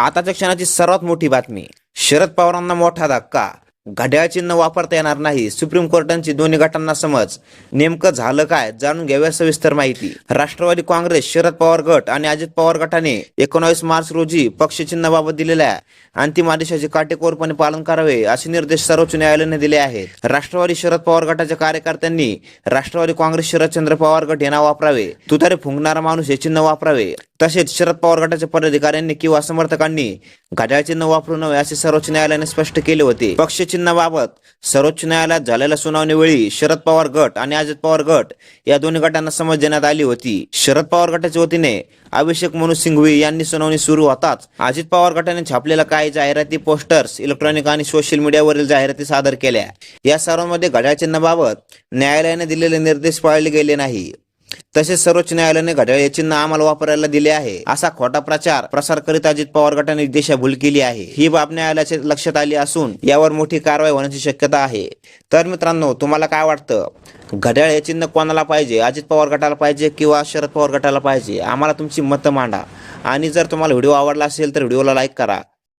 आताच्या क्षणाची सर्वात मोठी बातमी. शरद पवारांना मोठा धक्का. घड्याळ चिन्ह वापरता येणार नाही. सुप्रीम कोर्टांची दोन्ही गटांना समज. नेमकं झालं काय? जाणून घ्याव्या सविस्तर माहिती. राष्ट्रवादी काँग्रेस शरद पवार गट आणि अजित पवार गटाने एकोणावीस मार्च रोजी पक्ष चिन्हाबाबत दिलेल्या अंतिम आदेशाचे काटेकोरपणे पालन करावे असे निर्देश सर्वोच्च न्यायालयाने दिले आहेत. राष्ट्रवादी शरद पवार गटाच्या कार्यकर्त्यांनी राष्ट्रवादी काँग्रेस शरदचंद्र पवार गट हे नाव वापरावे. तुतारे फुंकणारा माणूस हे चिन्ह वापरावे. तसेच शरद पवार गटाच्या पदाधिकाऱ्यांनी किंवा समर्थकांनी घड्याळ चिन्ह वापरू नये असे सर्वोच्च न्यायालयाने स्पष्ट केले होते. पक्ष चिन्हाबाबत सर्वोच्च न्यायालयात झालेल्या सुनावणीवेळी शरद पवार गट आणि अजित पवार गट या दोन्ही गटांना समज देण्यात आली होती. शरद पवार गटाच्या वतीने अभिषेक मनु सिंघवी यांनी सुनावणी सुरू होताच अजित पवार गटाने छापलेल्या काही जाहिराती पोस्टर्स इलेक्ट्रॉनिक आणि सोशल मीडियावरील जाहिराती सादर केल्या. या सर्वांमध्ये घड्याळ चिन्हाबाबत न्यायालयाने दिलेले निर्देश पाळले गेले नाही. तसेच सर्वोच्च न्यायालयाने घड्याळ हे चिन्ह आम्हाला वापरायला दिले आहे. असा खोटा प्रचार प्रसार करीत अजित पवार गटाने दिशाभूल केली आहे. ही बाब न्यायालयाच्या लक्षात आली असून यावर मोठी कारवाई होण्याची शक्यता आहे. तर मित्रांनो तुम्हाला काय वाटतं? घड्याळ हे चिन्ह कोणाला पाहिजे? अजित पवार गटाला पाहिजे किंवा शरद पवार गटाला पाहिजे? आम्हाला तुमची मतं मांडा. आणि जर तुम्हाला व्हिडिओ आवडला असेल तर व्हिडिओला लाईक करा.